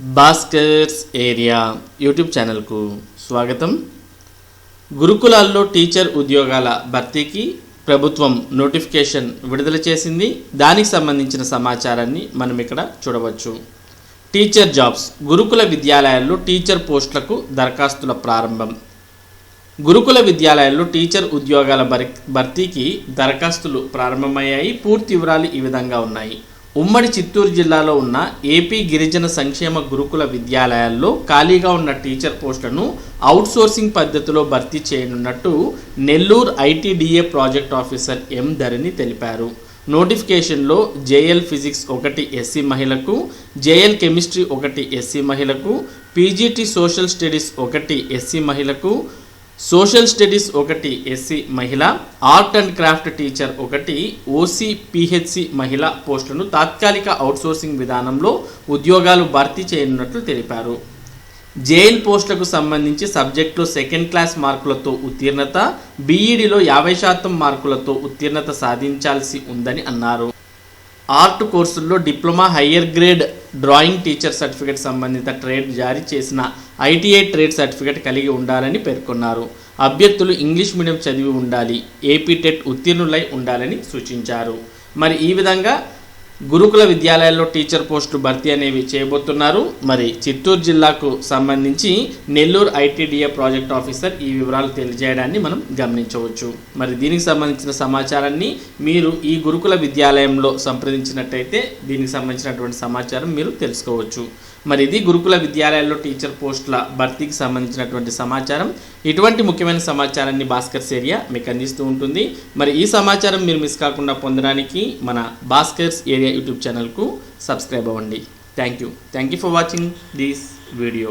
Bhaskar's area YouTube ఛానల్కు స్వాగతం. గురుకులాల్లో టీచర్ ఉద్యోగాల భర్తీకి ప్రభుత్వం నోటిఫికేషన్ విడుదల చేసింది. దానికి సంబంధించిన సమాచారాన్ని మనం ఇక్కడ చూడవచ్చు. టీచర్ జాబ్స్ గురుకుల విద్యాలయాల్లో టీచర్ పోస్టులకు దరఖాస్తుల ప్రారంభం. గురుకుల విద్యాలయాల్లో టీచర్ ఉద్యోగాల భర్తీకి దరఖాస్తులు ప్రారంభమయ్యాయి. పూర్తి వివరాలు ఈ విధంగా ఉన్నాయి. ఉమ్మడి చిత్తూరు జిల్లాలో ఉన్న ఏపీ గిరిజన సంక్షేమ గురుకుల విద్యాలయాల్లో ఖాళీగా ఉన్న టీచర్ పోస్టులను అవుట్సోర్సింగ్ పద్ధతిలో భర్తీ చేయనున్నట్టు Nellore ITDA project officer M Dharani తెలిపారు. నోటిఫికేషన్లో జేఎల్ ఫిజిక్స్ ఒకటి ఎస్సీ మహిళకు జేఎల్ కెమిస్ట్రీ ఒకటి ఎస్సీ మహిళకు పీజీటీ సోషల్ స్టడీస్ ఒకటి ఎస్సీ మహిళకు సోషల్ స్టడీస్ ఒకటి ఎస్సీ మహిళ ఆర్ట్ అండ్ క్రాఫ్ట్ టీచర్ ఒకటి ఓసీ పిహెచ్సి మహిళ పోస్టులను తాత్కాలిక అవుట్సోర్సింగ్ విధానంలో ఉద్యోగాలు భర్తీ చేయనున్నట్లు తెలిపారు. జైల్ పోస్టులకు సంబంధించి సబ్జెక్టులో సెకండ్ క్లాస్ మార్కులతో ఉత్తీర్ణత బీఈడిలో యాభై శాతం మార్కులతో ఉత్తీర్ణత సాధించాల్సి ఉందని అన్నారు. ఆర్ట్ కోర్సుల్లో diploma higher grade drawing teacher certificate సంబంధిత ట్రేడ్ జారీ చేసిన ఐటీఐ ట్రేడ్ సర్టిఫికేట్ కలిగి ఉండాలని పేర్కొన్నారు. అభ్యర్థులు ఇంగ్లీష్ మీడియం చదివి ఉండాలి. ఏపీ టెట్ ఉత్తీర్ణులై ఉండాలని సూచించారు. మరి ఈ విధంగా గురుకుల విద్యాలయాల్లో టీచర్ పోస్టులు భర్తీ అనేవి చేయబోతున్నారు. మరి చిత్తూరు జిల్లాకు సంబంధించి నెల్లూరు ఐటీడీఏ ప్రాజెక్ట్ ఆఫీసర్ ఈ వివరాలు తెలియజేయడాన్ని మనం గమనించవచ్చు. మరి దీనికి సంబంధించిన సమాచారాన్ని మీరు ఈ గురుకుల విద్యాలయంలో సంప్రదించినట్టయితే దీనికి సంబంధించినటువంటి సమాచారం మీరు తెలుసుకోవచ్చు. మరి ఇది గురుకుల విద్యాలయాల్లో టీచర్ పోస్టుల భర్తీకి సంబంధించినటువంటి సమాచారం. ఇటువంటి ముఖ్యమైన సమాచారాన్ని భాస్కర్స్ ఏరియా మీకు అందిస్తూ ఉంటుంది. మరి ఈ సమాచారం మీరు మిస్ కాకుండా పొందడానికి మన భాస్కర్స్ ఏరియా యూట్యూబ్ ఛానల్కు సబ్స్క్రైబ్ అవ్వండి. Thank you thank you for watching this video